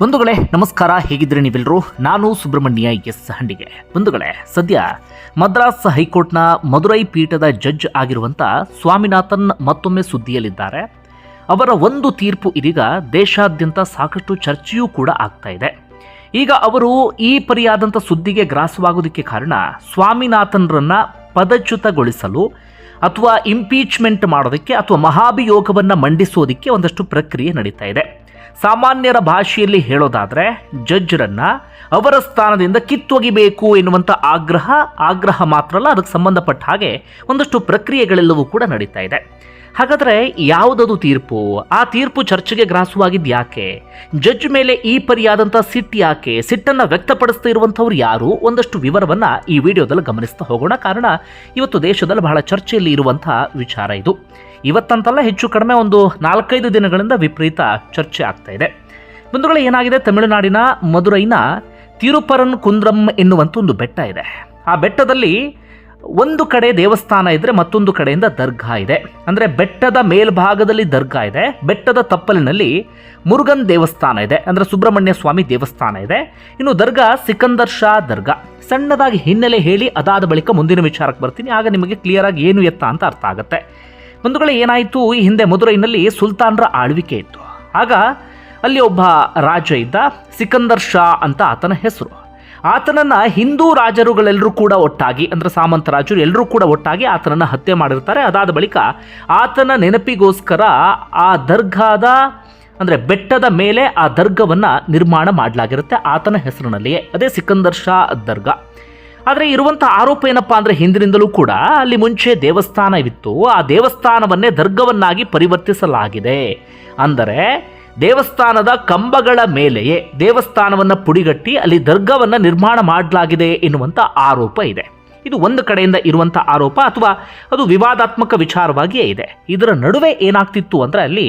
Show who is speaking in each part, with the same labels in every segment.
Speaker 1: ಬಂಧುಗಳೇ, ನಮಸ್ಕಾರ. ಹೇಗಿದ್ರೆ ನೀವೆಲ್ಲರೂ? ನಾನು ಸುಬ್ರಹ್ಮಣ್ಯ ಎಸ್ ಹಂಡಿಗೆ. ಬಂಧುಗಳೇ, ಸದ್ಯ ಮದ್ರಾಸ್ ಹೈಕೋರ್ಟ್ನ ಮದುರೈ ಪೀಠದ ಜಡ್ಜ್ ಆಗಿರುವಂಥ ಸ್ವಾಮಿನಾಥನ್ ಮತ್ತೊಮ್ಮೆ ಸುದ್ದಿಯಲ್ಲಿದ್ದಾರೆ. ಅವರ ಒಂದು ತೀರ್ಪು ಇದೀಗ ದೇಶಾದ್ಯಂತ ಸಾಕಷ್ಟು ಚರ್ಚೆಯೂ ಕೂಡ ಆಗ್ತಾ ಇದೆ. ಈಗ ಅವರು ಈ ಪರಿಯಾದಂಥ ಸುದ್ದಿಗೆ ಗ್ರಾಸವಾಗೋದಕ್ಕೆ ಕಾರಣ ಸ್ವಾಮಿನಾಥನ್ರನ್ನ ಪದಚ್ಯುತಗೊಳಿಸಲು ಅಥವಾ ಇಂಪೀಚ್ಮೆಂಟ್ ಮಾಡೋದಕ್ಕೆ ಅಥವಾ ಮಹಾಭಿಯೋಗವನ್ನು ಮಂಡಿಸೋದಕ್ಕೆ ಒಂದಷ್ಟು ಪ್ರಕ್ರಿಯೆ ನಡೀತಾ ಇದೆ. ಸಾಮಾನ್ಯರ ಭಾಷೆಯಲ್ಲಿ ಹೇಳೋದಾದರೆ ಜಡ್ಜ್ರನ್ನು ಅವರ ಸ್ಥಾನದಿಂದ ಕಿತ್ತೊಗಿಬೇಕು ಎನ್ನುವಂಥ ಆಗ್ರಹ ಆಗ್ರಹ ಮಾತ್ರ ಅಲ್ಲ, ಅದಕ್ಕೆ ಸಂಬಂಧಪಟ್ಟ ಹಾಗೆ ಒಂದಷ್ಟು ಪ್ರಕ್ರಿಯೆಗಳೆಲ್ಲವೂ ಕೂಡ ನಡೀತಾ ಇದೆ. ಹಾಗಾದರೆ ಯಾವುದದು ತೀರ್ಪು? ಆ ತೀರ್ಪು ಚರ್ಚೆಗೆ ಗ್ರಾಸವಾಗಿದ್ದು ಯಾಕೆ? ಜಡ್ಜ್ ಮೇಲೆ ಈ ಪರಿಯಾದಂಥ ಸಿಟ್ಟು ಯಾಕೆ? ಸಿಟ್ಟನ್ನು ವ್ಯಕ್ತಪಡಿಸ್ತಾ ಇರುವಂಥವ್ರು ಯಾರು? ಒಂದಷ್ಟು ವಿವರವನ್ನು ಈ ವಿಡಿಯೋದಲ್ಲಿ ಗಮನಿಸ್ತಾ ಹೋಗೋಣ. ಕಾರಣ, ಇವತ್ತು ದೇಶದಲ್ಲಿ ಬಹಳ ಚರ್ಚೆಯಲ್ಲಿ ಇರುವಂಥ ವಿಚಾರ ಇದು. ಇವತ್ತಂತಲ್ಲ ಹೆಚ್ಚು ಕಡಿಮೆ ಒಂದು ನಾಲ್ಕೈದು ದಿನಗಳಿಂದ ವಿಪರೀತ ಚರ್ಚೆ ಆಗ್ತಾ ಇದೆ. ಬಂಧುಗಳು, ಏನಾಗಿದೆ? ತಮಿಳುನಾಡಿನ ಮಧುರೈನ ತಿರುಪರನ್ ಕುಂದ್ರಂ ಎನ್ನುವಂಥ ಒಂದು ಬೆಟ್ಟ ಇದೆ. ಆ ಬೆಟ್ಟದಲ್ಲಿ ಒಂದು ಕಡೆ ದೇವಸ್ಥಾನ ಇದ್ದರೆ ಮತ್ತೊಂದು ಕಡೆಯಿಂದ ದರ್ಗಾ ಇದೆ. ಅಂದರೆ ಬೆಟ್ಟದ ಮೇಲ್ಭಾಗದಲ್ಲಿ ದರ್ಗಾ ಇದೆ. ಬೆಟ್ಟದ ತಪ್ಪಲಿನಲ್ಲಿ ಮುರುಗನ್ ದೇವಸ್ಥಾನ ಇದೆ. ಅಂದರೆ ಸುಬ್ರಹ್ಮಣ್ಯ ಸ್ವಾಮಿ ದೇವಸ್ಥಾನ ಇದೆ. ಇನ್ನು ದರ್ಗಾ ಸಿಕಂದರ್ ಶಾ ದರ್ಗಾ. ಸಣ್ಣದಾಗಿ ಹಿನ್ನೆಲೆ ಹೇಳಿ ಅದಾದ ಬಳಿಕ ಮುಂದಿನ ವಿಚಾರಕ್ಕೆ ಬರ್ತೀನಿ. ಆಗ ನಿಮಗೆ ಕ್ಲಿಯರ್ ಆಗಿ ಏನು ಎತ್ತ ಅಂತ ಅರ್ಥ ಆಗುತ್ತೆ. ಬಂಧುಗಳೇ ಏನಾಯಿತು, ಈ ಹಿಂದೆ ಮಧುರೈನಲ್ಲಿ ಸುಲ್ತಾನ್ರ ಆಳ್ವಿಕೆ ಇತ್ತು. ಆಗ ಅಲ್ಲಿ ಒಬ್ಬ ರಾಜ ಇದ್ದ, ಸಿಕಂದರ್ ಶಾ ಅಂತ ಆತನ ಹೆಸರು. ಆತನನ್ನು ಹಿಂದೂ ರಾಜರುಗಳೆಲ್ಲರೂ ಕೂಡ ಒಟ್ಟಾಗಿ, ಅಂದರೆ ಸಾಮಂತ ರಾಜರು ಎಲ್ಲರೂ ಕೂಡ ಒಟ್ಟಾಗಿ ಆತನನ್ನು ಹತ್ಯೆ ಮಾಡಿರ್ತಾರೆ. ಅದಾದ ಬಳಿಕ ಆತನ ನೆನಪಿಗೋಸ್ಕರ ಆ ದರ್ಗಾದ, ಅಂದರೆ ಬೆಟ್ಟದ ಮೇಲೆ ಆ ದರ್ಗವನ್ನು ನಿರ್ಮಾಣ ಮಾಡಲಾಗಿರುತ್ತೆ ಆತನ ಹೆಸರಿನಲ್ಲಿಯೇ. ಅದೇ ಸಿಕಂದರ್ ಶಾ ದರ್ಗಾ. ಆದರೆ ಇರುವಂಥ ಆರೋಪ ಏನಪ್ಪ ಅಂದರೆ ಹಿಂದಿನಿಂದಲೂ ಕೂಡ ಅಲ್ಲಿ ಮುಂಚೆ ದೇವಸ್ಥಾನವಿತ್ತು. ಆ ದೇವಸ್ಥಾನವನ್ನೇ ದರ್ಗವನ್ನಾಗಿ ಪರಿವರ್ತಿಸಲಾಗಿದೆ. ಅಂದರೆ ದೇವಸ್ಥಾನದ ಕಂಬಗಳ ಮೇಲೆಯೇ ದೇವಸ್ಥಾನವನ್ನು ಪುಡಿಗಟ್ಟಿ ಅಲ್ಲಿ ದರ್ಗವನ್ನು ನಿರ್ಮಾಣ ಮಾಡಲಾಗಿದೆ ಎನ್ನುವಂಥ ಆರೋಪ ಇದೆ. ಇದು ಒಂದು ಕಡೆಯಿಂದ ಇರುವಂಥ ಆರೋಪ ಅಥವಾ ಅದು ವಿವಾದಾತ್ಮಕ ವಿಚಾರವಾಗಿಯೇ ಇದೆ. ಇದರ ನಡುವೆ ಏನಾಗ್ತಿತ್ತು ಅಂದರೆ ಅಲ್ಲಿ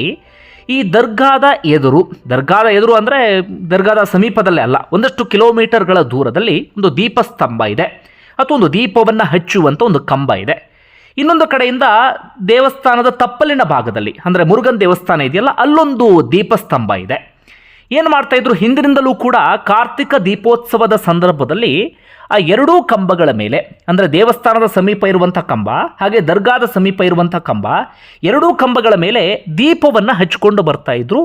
Speaker 1: ಈ ದರ್ಗಾದ ಎದುರು ದರ್ಗಾದ ಎದುರು ಅಂದರೆ ದರ್ಗಾದ ಸಮೀಪದಲ್ಲೇ ಅಲ್ಲ, ಒಂದಷ್ಟು ಕಿಲೋಮೀಟರ್ಗಳ ದೂರದಲ್ಲಿ ಒಂದು ದೀಪಸ್ತಂಭ ಇದೆ. ಅಥವಾ ಒಂದು ದೀಪವನ್ನು ಹಚ್ಚುವಂಥ ಒಂದು ಕಂಬ ಇದೆ. ಇನ್ನೊಂದು ಕಡೆಯಿಂದ ದೇವಸ್ಥಾನದ ತಪ್ಪಲಿನ ಭಾಗದಲ್ಲಿ, ಅಂದರೆ ಮುರುಗನ್ ದೇವಸ್ಥಾನ ಇದೆಯಲ್ಲ, ಅಲ್ಲೊಂದು ದೀಪಸ್ತಂಭ ಇದೆ. ಏನು ಮಾಡ್ತಾಯಿದ್ರು ಹಿಂದಿನಿಂದಲೂ ಕೂಡ ಕಾರ್ತಿಕ ದೀಪೋತ್ಸವದ ಸಂದರ್ಭದಲ್ಲಿ ಆ ಎರಡೂ ಕಂಬಗಳ ಮೇಲೆ, ಅಂದರೆ ದೇವಸ್ಥಾನದ ಸಮೀಪ ಇರುವಂಥ ಕಂಬ, ಹಾಗೆ ದರ್ಗಾದ ಸಮೀಪ ಇರುವಂಥ ಕಂಬ, ಎರಡೂ ಕಂಬಗಳ ಮೇಲೆ ದೀಪವನ್ನು ಹಚ್ಚಿಕೊಂಡು ಬರ್ತಾ ಇದ್ರು.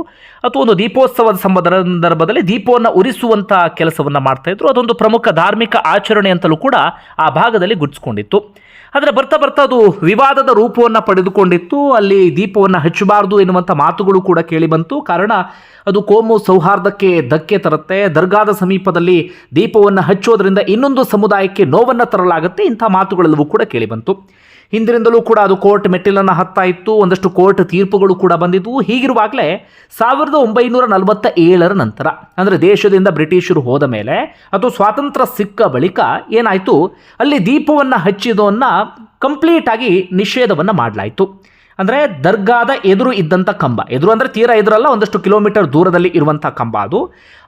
Speaker 1: ಅಥವಾ ಒಂದು ದೀಪೋತ್ಸವದ ಸಂದರ್ಭದಲ್ಲಿ ದೀಪವನ್ನು ಉರಿಸುವಂಥ ಕೆಲಸವನ್ನು ಮಾಡ್ತಾ ಇದ್ರು. ಅದೊಂದು ಪ್ರಮುಖ ಧಾರ್ಮಿಕ ಆಚರಣೆ ಅಂತಲೂ ಕೂಡ ಆ ಭಾಗದಲ್ಲಿ ಗುಡಿಸ್ಕೊಂಡಿತ್ತು. ಆದರೆ ಬರ್ತಾ ಬರ್ತಾ ಅದು ವಿವಾದದ ರೂಪವನ್ನು ಪಡೆದುಕೊಂಡಿತ್ತು. ಅಲ್ಲಿ ದೀಪವನ್ನು ಹಚ್ಚಬಾರದು ಎನ್ನುವಂಥ ಮಾತುಗಳು ಕೂಡ ಕೇಳಿಬಂತು ಕಾರಣ, ಅದು ಕೋಮು ಸೌಹಾರ್ದಕ್ಕೆ ಧಕ್ಕೆ ತರುತ್ತೆ. ದರ್ಗಾದ ಸಮೀಪದಲ್ಲಿ ದೀಪವನ್ನು ಹಚ್ಚೋದ್ರಿಂದ ಇನ್ನೊಂದು ಸಮುದಾಯಕ್ಕೆ ನೋವನ್ನು ತರಲಾಗುತ್ತೆ. ಇಂಥ ಮಾತುಗಳೆಲ್ಲವೂ ಕೂಡ ಕೇಳಿಬಂತು ಹಿಂದಿನಿಂದಲೂ ಕೂಡ ಅದು ಕೋರ್ಟ್ ಮೆಟ್ಟಿಲನ್ನು ಹತ್ತಾ ಇತ್ತು. ಒಂದಷ್ಟು ಕೋರ್ಟ್ ತೀರ್ಪುಗಳು ಕೂಡ ಬಂದಿದ್ದವು ಹೀಗಿರುವಾಗಲೇ ಸಾವಿರದ ಒಂಬೈನೂರ ನಲವತ್ತ ಏಳರ ನಂತರ, ಅಂದರೆ ದೇಶದಿಂದ ಬ್ರಿಟಿಷರು ಹೋದ ಮೇಲೆ, ಅದು ಸ್ವಾತಂತ್ರ್ಯ ಸಿಕ್ಕ ಬಳಿಕ ಏನಾಯಿತು? ಅಲ್ಲಿ ದೀಪವನ್ನು ಹಚ್ಚಿದವನ್ನು ಕಂಪ್ಲೀಟಾಗಿ ನಿಷೇಧವನ್ನು ಮಾಡಲಾಯಿತು. ಅಂದರೆ ದರ್ಗಾದ ಎದುರು ಇದ್ದಂಥ ಕಂಬ. ಎದುರು ಅಂದರೆ ತೀರ ಎದುರಲ್ಲ, ಒಂದಷ್ಟು ಕಿಲೋಮೀಟರ್ ದೂರದಲ್ಲಿ ಇರುವಂಥ ಕಂಬ ಅದು.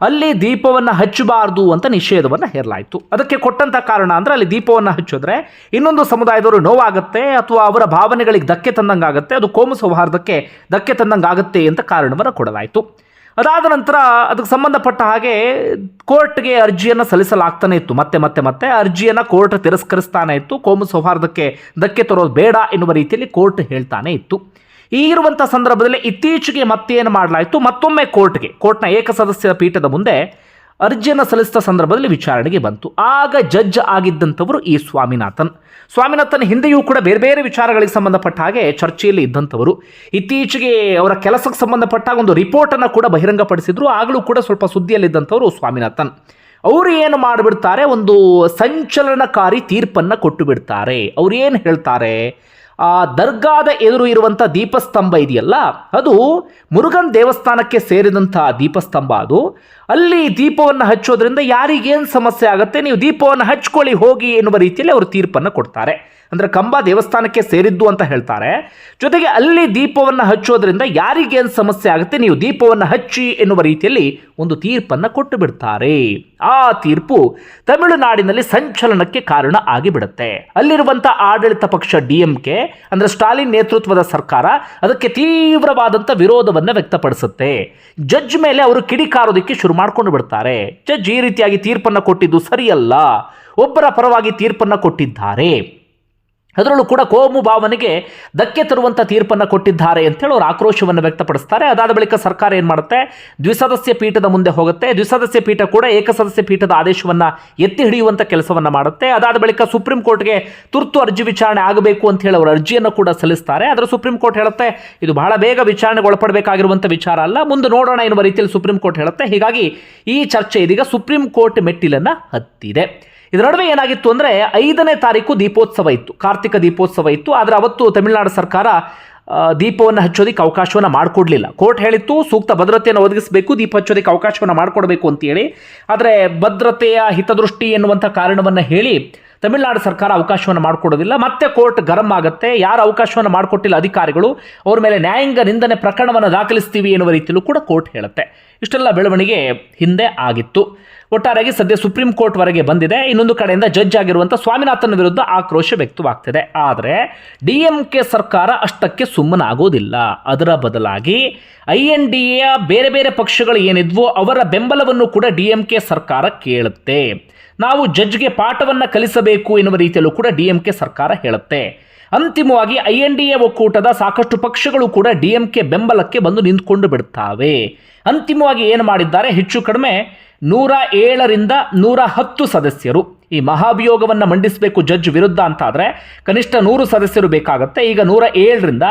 Speaker 1: ಅಲ್ಲಿ ದೀಪವನ್ನು ಹಚ್ಚಬಾರ್ದು ಅಂತ ನಿಷೇಧವನ್ನು ಹೇರಲಾಯಿತು. ಅದಕ್ಕೆ ಕೊಟ್ಟಂಥ ಕಾರಣ ಅಂದರೆ ಅಲ್ಲಿ ದೀಪವನ್ನು ಹಚ್ಚಿದ್ರೆ ಇನ್ನೊಂದು ಸಮುದಾಯದವರು ನೋವಾಗುತ್ತೆ ಅಥವಾ ಅವರ ಭಾವನೆಗಳಿಗೆ ಧಕ್ಕೆ ತಂದಂಗಾಗುತ್ತೆ, ಅದು ಕೋಮು ಸೌಹಾರ್ದಕ್ಕೆ ಧಕ್ಕೆ ತಂದಂಗಾಗುತ್ತೆ ಅಂತ ಕಾರಣವನ್ನು ಕೊಡಲಾಯಿತು. ಅದಾದ ನಂತರ ಅದಕ್ಕೆ ಸಂಬಂಧಪಟ್ಟ ಹಾಗೆ ಕೋರ್ಟ್ಗೆ ಅರ್ಜಿಯನ್ನು ಸಲ್ಲಿಸಲಾಗ್ತಾನೆ ಇತ್ತು. ಮತ್ತೆ ಮತ್ತೆ ಮತ್ತೆ ಅರ್ಜಿಯನ್ನು ಕೋರ್ಟ್ ತಿರಸ್ಕರಿಸ್ತಾನೆ ಇತ್ತು. ಕೋಮು ಸೌಹಾರ್ದಕ್ಕೆ ಧಕ್ಕೆ ತರೋದು ಬೇಡ ಎನ್ನುವ ರೀತಿಯಲ್ಲಿ ಕೋರ್ಟ್ ಹೇಳ್ತಾನೆ ಇತ್ತು. ಈಗಿರುವಂಥ ಸಂದರ್ಭದಲ್ಲಿ ಇತ್ತೀಚೆಗೆ ಮತ್ತೇನು ಮಾಡಲಾಯಿತು? ಮತ್ತೊಮ್ಮೆ ಕೋರ್ಟ್ಗೆ, ಕೋರ್ಟ್ನ ಏಕಸದಸ್ಯ ಪೀಠದ ಮುಂದೆ ಅರ್ಜಿಯನ್ನು ಸಲ್ಲಿಸಿದ ಸಂದರ್ಭದಲ್ಲಿ ವಿಚಾರಣೆಗೆ ಬಂತು. ಆಗ ಜಡ್ಜ್ ಆಗಿದ್ದಂಥವರು ಈ ಸ್ವಾಮಿನಾಥನ್. ಸ್ವಾಮಿನಾಥನ್ ಹಿಂದೆಯೂ ಕೂಡ ಬೇರೆ ಬೇರೆ ವಿಚಾರಗಳಿಗೆ ಸಂಬಂಧಪಟ್ಟ ಹಾಗೆ ಚರ್ಚೆಯಲ್ಲಿ ಇದ್ದಂಥವರು. ಇತ್ತೀಚೆಗೆ ಅವರ ಕೆಲಸಕ್ಕೆ ಸಂಬಂಧಪಟ್ಟ ಒಂದು ರಿಪೋರ್ಟನ್ನು ಕೂಡ ಬಹಿರಂಗಪಡಿಸಿದ್ರು. ಆಗಲೂ ಕೂಡ ಸ್ವಲ್ಪ ಸುದ್ದಿಯಲ್ಲಿದ್ದಂಥವರು ಸ್ವಾಮಿನಾಥನ್. ಅವರು ಏನು ಮಾಡಿಬಿಡ್ತಾರೆ? ಒಂದು ಸಂಚಲನಕಾರಿ ತೀರ್ಪನ್ನು ಕೊಟ್ಟು ಬಿಡ್ತಾರೆ ಹೇಳ್ತಾರೆ? ಆ ದರ್ಗಾದ ಎದುರು ಇರುವಂಥ ದೀಪಸ್ತಂಭ ಇದೆಯಲ್ಲ, ಅದು ಮುರುಗನ್ ದೇವಸ್ಥಾನಕ್ಕೆ ಸೇರಿದಂಥ ದೀಪಸ್ತಂಭ ಅದು. ಅಲ್ಲಿ ದೀಪವನ್ನು ಹಚ್ಚೋದ್ರಿಂದ ಯಾರಿಗೇನು ಸಮಸ್ಯೆ ಆಗುತ್ತೆ, ನೀವು ದೀಪವನ್ನು ಹಚ್ಕೊಳ್ಳಿ, ಹೋಗಿ ಎನ್ನುವ ರೀತಿಯಲ್ಲಿ ಅವರು ತೀರ್ಪನ್ನು ಕೊಡ್ತಾರೆ. ಅಂದರೆ ಕಂಬ ದೇವಸ್ಥಾನಕ್ಕೆ ಸೇರಿದ್ದು ಅಂತ ಹೇಳ್ತಾರೆ. ಜೊತೆಗೆ ಅಲ್ಲಿ ದೀಪವನ್ನು ಹಚ್ಚೋದ್ರಿಂದ ಯಾರಿಗೇನು ಸಮಸ್ಯೆ ಆಗುತ್ತೆ, ನೀವು ದೀಪವನ್ನು ಹಚ್ಚಿ ಎನ್ನುವ ರೀತಿಯಲ್ಲಿ ಒಂದು ತೀರ್ಪನ್ನು ಕೊಟ್ಟು ಬಿಡ್ತಾರೆ. ಆ ತೀರ್ಪು ತಮಿಳುನಾಡಿನಲ್ಲಿ ಸಂಚಲನಕ್ಕೆ ಕಾರಣ ಆಗಿಬಿಡುತ್ತೆ. ಅಲ್ಲಿರುವಂಥ ಆಡಳಿತ ಪಕ್ಷ ಡಿ ಎಂ ಕೆ ಅಂದರೆ ಸ್ಟಾಲಿನ್ ನೇತೃತ್ವದ ಸರ್ಕಾರ ಅದಕ್ಕೆ ತೀವ್ರವಾದಂಥ ವಿರೋಧವನ್ನು ವ್ಯಕ್ತಪಡಿಸುತ್ತೆ. ಜಡ್ಜ್ ಮೇಲೆ ಅವರು ಕಿಡಿಕಾರೋದಕ್ಕೆ ಶುರು ಮಾಡ್ಕೊಂಡು ಬಿಡ್ತಾರೆ. ಜಡ್ಜ್ ಈ ರೀತಿಯಾಗಿ ತೀರ್ಪನ್ನು ಕೊಟ್ಟಿದ್ದು ಸರಿಯಲ್ಲ. ಒಬ್ಬರ ಪರವಾಗಿ ತೀರ್ಪನ್ನು ಕೊಟ್ಟಿದ್ದಾರೆ. ಅದರಲ್ಲೂ ಕೂಡ ಕೋಮು ಭಾವನೆಗೆ ಧಕ್ಕೆ ತರುವಂಥ ತೀರ್ಪನ್ನು ಕೊಟ್ಟಿದ್ದಾರೆ ಅಂತೇಳಿ ಅವರು ಆಕ್ರೋಶವನ್ನು ವ್ಯಕ್ತಪಡಿಸ್ತಾರೆ. ಅದಾದ ಬಳಿಕ ಸರ್ಕಾರ ಏನು ಮಾಡುತ್ತೆ? ದ್ವಿಸದಸ್ಯ ಪೀಠದ ಮುಂದೆ ಹೋಗುತ್ತೆ. ದ್ವಿಸದಸ್ಯ ಪೀಠ ಕೂಡ ಏಕಸದಸ್ಯ ಪೀಠದ ಆದೇಶವನ್ನು ಎತ್ತಿ ಹಿಡಿಯುವಂಥ ಕೆಲಸವನ್ನು ಮಾಡುತ್ತೆ. ಅದಾದ ಬಳಿಕ ಸುಪ್ರೀಂ ಕೋರ್ಟ್ಗೆ ತುರ್ತು ಅರ್ಜಿ ವಿಚಾರಣೆ ಆಗಬೇಕು ಅಂತ ಹೇಳಿ ಅವರು ಅರ್ಜಿಯನ್ನು ಕೂಡ ಸಲ್ಲಿಸ್ತಾರೆ. ಆದರೆ ಸುಪ್ರೀಂ ಕೋರ್ಟ್ ಹೇಳುತ್ತೆ, ಇದು ಬಹಳ ಬೇಗ ವಿಚಾರಣೆಗೆ ಒಳಪಡಬೇಕಾಗಿರುವಂಥ ವಿಚಾರ ಅಲ್ಲ. ಮುಂದೆ ನೋಡೋಣ ಎನ್ನುವ ರೀತಿಯಲ್ಲಿ ಸುಪ್ರೀಂ ಕೋರ್ಟ್ ಹೇಳುತ್ತೆ. ಹೀಗಾಗಿ ಈ ಚರ್ಚೆ ಇದೀಗ ಸುಪ್ರೀಂ ಕೋರ್ಟ್ ಮೆಟ್ಟಿಲನ್ನು ಹತ್ತಿದೆ. ಇದರ ನಡುವೆ ಏನಾಗಿತ್ತು ಅಂದರೆ ಐದನೇ ತಾರೀಕು ದೀಪೋತ್ಸವ ಇತ್ತು, ಕಾರ್ತಿಕ ದೀಪೋತ್ಸವ ಇತ್ತು. ಆದರೆ ಅವತ್ತು ತಮಿಳುನಾಡು ಸರ್ಕಾರ ದೀಪವನ್ನು ಹಚ್ಚೋದಕ್ಕೆ ಅವಕಾಶವನ್ನು ಮಾಡಿಕೊಡ್ಲಿಲ್ಲ. ಕೋರ್ಟ್ ಹೇಳಿತ್ತು, ಸೂಕ್ತ ಭದ್ರತೆಯನ್ನು ಒದಗಿಸಬೇಕು, ದೀಪ ಹಚ್ಚೋದಕ್ಕೆ ಅವಕಾಶವನ್ನು ಮಾಡಿಕೊಡ್ಬೇಕು ಅಂತೇಳಿ. ಆದರೆ ಭದ್ರತೆಯ ಹಿತದೃಷ್ಟಿ ಎನ್ನುವಂಥ ಕಾರಣವನ್ನು ಹೇಳಿ ತಮಿಳುನಾಡು ಸರ್ಕಾರ ಅವಕಾಶವನ್ನು ಮಾಡಿಕೊಡೋದಿಲ್ಲ, ಮತ್ತೆ ಕೋರ್ಟ್ ಗರಂ ಆಗುತ್ತೆ. ಯಾರು ಅವಕಾಶವನ್ನು ಮಾಡಿಕೊಟ್ಟಿಲ್ಲ ಅಧಿಕಾರಿಗಳು, ಅವ್ರ ಮೇಲೆ ನ್ಯಾಯಾಂಗ ನಿಂದನೆ ಪ್ರಕರಣವನ್ನು ದಾಖಲಿಸ್ತೀವಿ ಎನ್ನುವ ರೀತಿಯಲ್ಲೂ ಕೂಡ ಕೋರ್ಟ್ ಹೇಳುತ್ತೆ. ಇಷ್ಟೆಲ್ಲ ಬೆಳವಣಿಗೆ ಹಿಂದೆ ಆಗಿತ್ತು. ಒಟ್ಟಾರೆಯಾಗಿ ಸದ್ಯ ಸುಪ್ರೀಂ ಕೋರ್ಟ್ ವರೆಗೆ ಬಂದಿದೆ. ಇನ್ನೊಂದು ಕಡೆಯಿಂದ ಜಡ್ಜ್ ಆಗಿರುವಂಥ ಸ್ವಾಮಿನಾಥನ್ ವಿರುದ್ಧ ಆಕ್ರೋಶ ವ್ಯಕ್ತವಾಗ್ತಿದೆ. ಆದರೆ ಡಿ ಎಂ ಕೆ ಸರ್ಕಾರ ಅಷ್ಟಕ್ಕೆ ಸುಮ್ಮನಾಗೋದಿಲ್ಲ. ಅದರ ಬದಲಾಗಿ ಐ ಎನ್ ಡಿ ಎಯ ಬೇರೆ ಬೇರೆ ಪಕ್ಷಗಳು ಏನಿದ್ವೋ ಅವರ ಬೆಂಬಲವನ್ನು ಕೂಡ ಡಿ ಎಂ ಕೆ ಸರ್ಕಾರ ಕೇಳುತ್ತೆ. ನಾವು ಜಡ್ಜ್ಗೆ ಪಾಠವನ್ನು ಕಲಿಸಬೇಕು ಎನ್ನುವ ರೀತಿಯಲ್ಲೂ ಕೂಡ ಡಿ ಎಂ ಕೆ ಸರ್ಕಾರ ಹೇಳುತ್ತೆ. ಅಂತಿಮವಾಗಿ ಐ ಎನ್ ಡಿ ಎ ಒಕ್ಕೂಟದ ಸಾಕಷ್ಟು ಪಕ್ಷಗಳು ಕೂಡ ಡಿ ಎಂ ಕೆ ಬೆಂಬಲಕ್ಕೆ ಬಂದು ನಿಂತ್ಕೊಂಡು ಬಿಡ್ತಾವೆ. ಅಂತಿಮವಾಗಿ ಏನು ಮಾಡಿದ್ದಾರೆ? ಹೆಚ್ಚು ಕಡಿಮೆ ನೂರ ಏಳರಿಂದ ನೂರ ಹತ್ತು ಸದಸ್ಯರು. ಈ ಮಹಾಭಿಯೋಗವನ್ನು ಮಂಡಿಸಬೇಕು ಜಡ್ಜ್ ವಿರುದ್ಧ ಅಂತಾದರೆ ಕನಿಷ್ಠ ನೂರು ಸದಸ್ಯರು ಬೇಕಾಗುತ್ತೆ. ಈಗ ನೂರ ಏಳರಿಂದ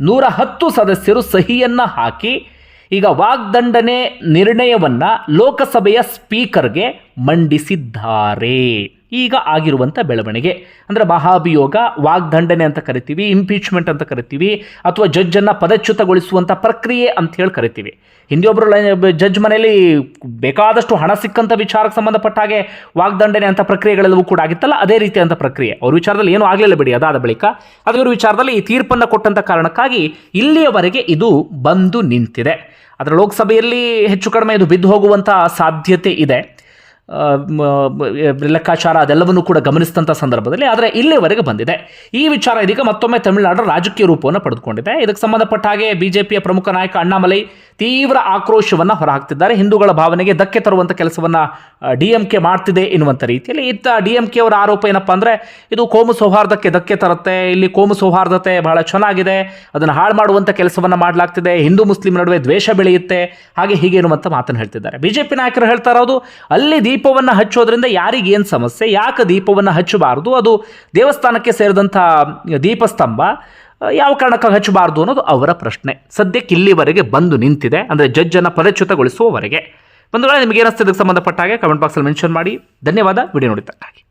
Speaker 1: ನೂರ ಹತ್ತು ಸದಸ್ಯರು ಸಹಿಯನ್ನು ಹಾಕಿ ಈಗ ವಾಗ್ದಂಡನೆ ನಿರ್ಣಯವನ್ನು ಲೋಕಸಭೆಯ ಸ್ಪೀಕರ್ಗೆ ಮಂಡಿಸಿದ್ದಾರೆ. ಈಗ ಆಗಿರುವಂಥ ಬೆಳವಣಿಗೆ. ಅಂದರೆ ಮಹಾಭಿಯೋಗ, ವಾಗ್ದಂಡನೆ ಅಂತ ಕರಿತೀವಿ ಇಂಪೀಚ್ಮೆಂಟ್ ಅಂತ ಕರಿತೀವಿ, ಅಥವಾ ಜಡ್ಜನ್ನು ಪದಚ್ಯುತಗೊಳಿಸುವಂಥ ಪ್ರಕ್ರಿಯೆ ಅಂತ ಹೇಳಿ ಕರಿತೀವಿ. ಹಿಂದಿಯೊಬ್ಬರು ಜಡ್ಜ್ ಮನೆಯಲ್ಲಿ ಬೇಕಾದಷ್ಟು ಹಣ ಸಿಕ್ಕಂಥ ವಿಚಾರಕ್ಕೆ ಸಂಬಂಧಪಟ್ಟ ಹಾಗೆ ವಾಗ್ದಂಡನೆ ಅಂತ ಪ್ರಕ್ರಿಯೆಗಳೆಲ್ಲವೂ ಕೂಡ ಆಗಿತ್ತಲ್ಲ, ಅದೇ ರೀತಿಯಂಥ ಪ್ರಕ್ರಿಯೆ. ಅವ್ರ ವಿಚಾರದಲ್ಲಿ ಏನೂ ಆಗಲಿಲ್ಲ ಬಿಡಿ, ಅದಾದ ಬಳಿಕ. ಅದು ಇವ್ರ ವಿಚಾರದಲ್ಲಿ ಈ ತೀರ್ಪನ್ನು ಕೊಟ್ಟಂಥ ಕಾರಣಕ್ಕಾಗಿ ಇಲ್ಲಿಯವರೆಗೆ ಇದು ಬಂದು ನಿಂತಿದೆ. ಅದರ ಲೋಕಸಭೆಯಲ್ಲಿ ಹೆಚ್ಚು ಕಡಿಮೆ ಇದು ಬಿದ್ದು ಹೋಗುವಂಥ ಸಾಧ್ಯತೆ ಇದೆ. ಲೆಕ್ಕಾಚಾರ ಅದೆಲ್ಲವನ್ನು ಕೂಡ ಗಮನಿಸಿದಂಥ ಸಂದರ್ಭದಲ್ಲಿ, ಆದರೆ ಇಲ್ಲಿವರೆಗೆ ಬಂದಿದೆ. ಈ ವಿಚಾರ ಇದೀಗ ಮತ್ತೊಮ್ಮೆ ತಮಿಳುನಾಡು ರಾಜಕೀಯ ರೂಪವನ್ನು ಪಡೆದುಕೊಂಡಿದೆ. ಇದಕ್ಕೆ ಸಂಬಂಧಪಟ್ಟ ಹಾಗೆ ಬಿಜೆಪಿಯ ಪ್ರಮುಖ ನಾಯಕ ಅಣ್ಣಾಮಲೈ ತೀವ್ರ ಆಕ್ರೋಶವನ್ನು ಹೊರಹಾಕ್ತಿದ್ದಾರೆ. ಹಿಂದೂಗಳ ಭಾವನೆಗೆ ಧಕ್ಕೆ ತರುವಂಥ ಕೆಲಸವನ್ನು ಡಿ ಎಂ ಕೆ ಮಾಡ್ತಿದೆ ಎನ್ನುವಂಥ ರೀತಿಯಲ್ಲಿ ಇತ್ತ ಡಿ ಎಂ ಕೆ ಅವರ ಆರೋಪ ಏನಪ್ಪ ಅಂದರೆ, ಇದು ಕೋಮು ಸೌಹಾರ್ದಕ್ಕೆ ಧಕ್ಕೆ ತರುತ್ತೆ. ಇಲ್ಲಿ ಕೋಮು ಸೌಹಾರ್ದತೆ ಬಹಳ ಚೆನ್ನಾಗಿದೆ. ಅದನ್ನು ಹಾಳು ಮಾಡುವಂಥ ಕೆಲಸವನ್ನು ಮಾಡಲಾಗ್ತಿದೆ. ಹಿಂದೂ ಮುಸ್ಲಿಂ ನಡುವೆ ದ್ವೇಷ ಬೆಳೆಯುತ್ತೆ. ಹಾಗೆ ಹೀಗೆ ಎನ್ನುವಂಥ ಮಾತನ್ನು ಹೇಳ್ತಿದ್ದಾರೆ. ಬಿಜೆಪಿ ನಾಯಕರು ಹೇಳ್ತಾ ಇರೋದು, ಅಲ್ಲಿ ದೀಪವನ್ನು ಹಚ್ಚೋದ್ರಿಂದ ಯಾರಿಗೇನು ಸಮಸ್ಯೆ? ಯಾಕೆ ದೀಪವನ್ನು ಹಚ್ಚಬಾರ್ದು? ಅದು ದೇವಸ್ಥಾನಕ್ಕೆ ಸೇರಿದಂಥ ದೀಪಸ್ತಂಭ ಯಾವ ಕಾರಣಕ್ಕಾಗಿ ಹಚ್ಚಬಾರ್ದು ಅನ್ನೋದು ಅವರ ಪ್ರಶ್ನೆ. ಸದ್ಯಕ್ಕೆ ಇಲ್ಲಿವರೆಗೆ ಬಂದು ನಿಂತಿದೆ. ಅಂದರೆ ಜಡ್ಜನ್ನು ಪದಚ್ಯುತಗೊಳಿಸುವವರೆಗೆ. ಒಂದು ವೇಳೆ ನಿಮಗೆ ಇದಕ್ಕೆ ಸಂಬಂಧಪಟ್ಟ ಹಾಗೆ ಕಮೆಂಟ್ ಬಾಕ್ಸಲ್ಲಿ ಮೆನ್ಷನ್ ಮಾಡಿ. ಧನ್ಯವಾದ. ವಿಡಿಯೋ ನೋಡಿದ್ದಕ್ಕಾಗಿ.